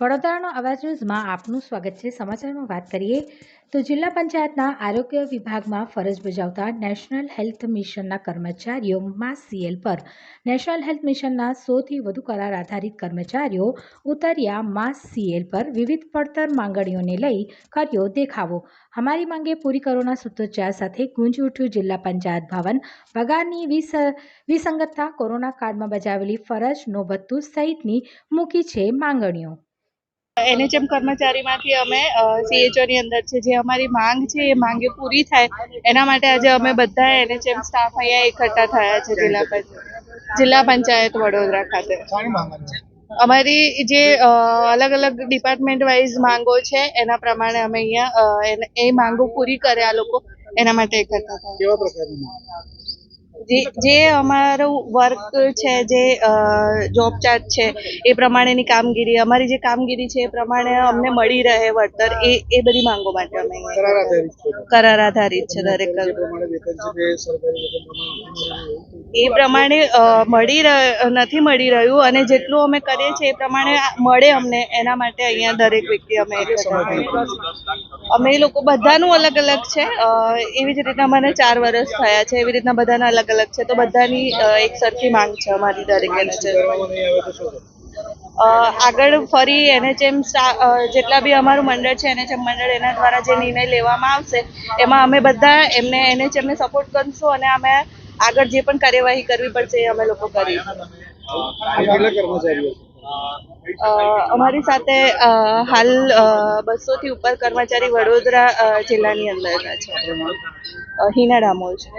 વડોદરાનો અવાજ ન્યૂઝમાં આપનું સ્વાગત છે. સમાચારમાં વાત કરીએ તો જિલ્લા પંચાયતના આરોગ્ય વિભાગમાં ફરજ બજાવતા નેશનલ હેલ્થ મિશનના કર્મચારીઓ mass C L. National health મિશનના સોથી વધુ કરાર આધારિત કર્મચારીઓ ઉતર્યા માસ સીએલ પર. વિવિધ પડતર માંગણીઓને લઈ કર્યો દેખાવો. અમારી માંગે પૂરી કરોના સૂત્રોચ્ચાર સાથે ગુંજી ઉઠ્યું જિલ્લા પંચાયત ભવન. પગારની વિસ, વિસંગતતા કોરોના કાળમાં બજાવેલી ફરજ નો સહિતની મૂકી છે માંગણીઓ. એનએચએમ કર્મચારીમાંથી અમે સીએચઓ ની અંદર છે. જે અમારી માંગ છે એ માંગે પૂરી થાય. એના માટે આજે અમે બધા એનએચએમ સ્ટાફ અહીંયા એકઠા થયા છે જિલ્લા પંચાયત જિલ્લા પંચાયત વડોદરા ખાતે. અમારી જે અલગ અલગ ડિપાર્ટમેન્ટ વાઇઝ માંગો છે એના પ્રમાણે અમે અહીંયા એ માંગો પૂરી કરે આ લોકો એના માટે એકઠા થયા. કેવા પ્રકારની? જે જે અમારું વર્ક છે જે જોબ ચાર્ટ છે એ પ્રમાણેની કામગીરી અમારી જે કામગીરી છે એ પ્રમાણે અમને મળી રહે વળતર એ એ બધી માંગો માટે અમે કરાર આધારિત છે દરેક એ પ્રમાણે મળી નથી મળી રહ્યું અને જેટલું અમે કરીએ છીએ એ પ્રમાણે મળે અમને એના માટે અહીંયા દરેક વ્યક્તિ અમે. અમે લોકો બધાનું અલગ અલગ છે. એવી જ રીતના મને ચાર વર્ષ થયા છે, એવી રીતના બધાના અલગ અલગ છે. તો બધાની એક સરખી માંગ છે અમારી દરેક આગળ ફરી એનએચએમ જેટલા બી અમારું મંડળ છે એનએચએમ મંડળ એના દ્વારા જે નિર્ણય લેવામાં આવશે, એમાં અમે બધા એમને એનએચએમને સપોર્ટ કરીશું અને અમે આગળ જે પણ કાર્યવાહી કરવી પડશે એ અમે લોકો કરીશું. અમારી સાથે હાલ બસો થી ઉપર કર્મચારી વડોદરા જિલ્લાની અંદરના છે. હિના ડામોર છે.